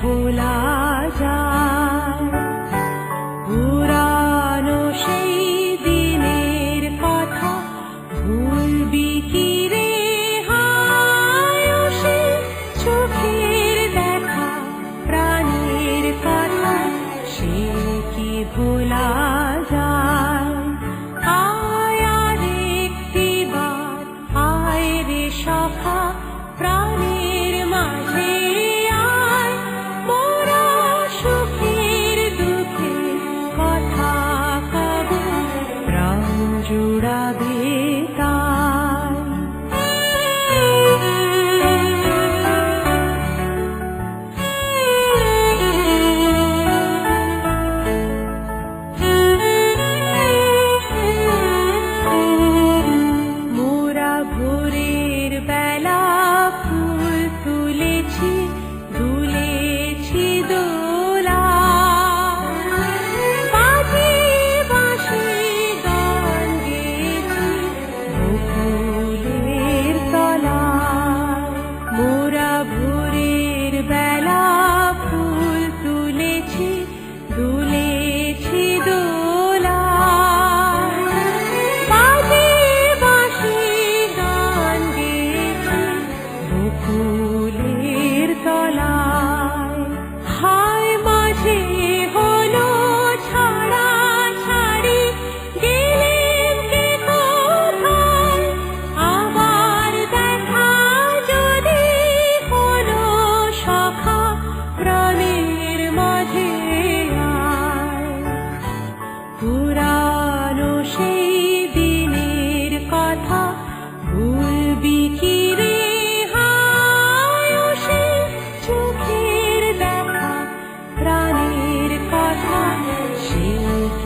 ভোলা যায়। পুরানো সেই দিনের কথা ভুলবি কি রে? সে চোখের দেখা, প্রাণের কথা সে কি ভোলা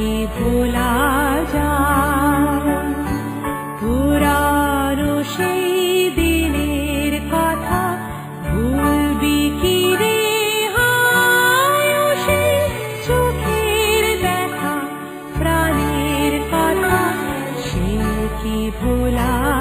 কি ভোলা যায়? পুরানো সেই দিনের কথা ভুলবি কি রে? সেই চোখের কথা ভোলা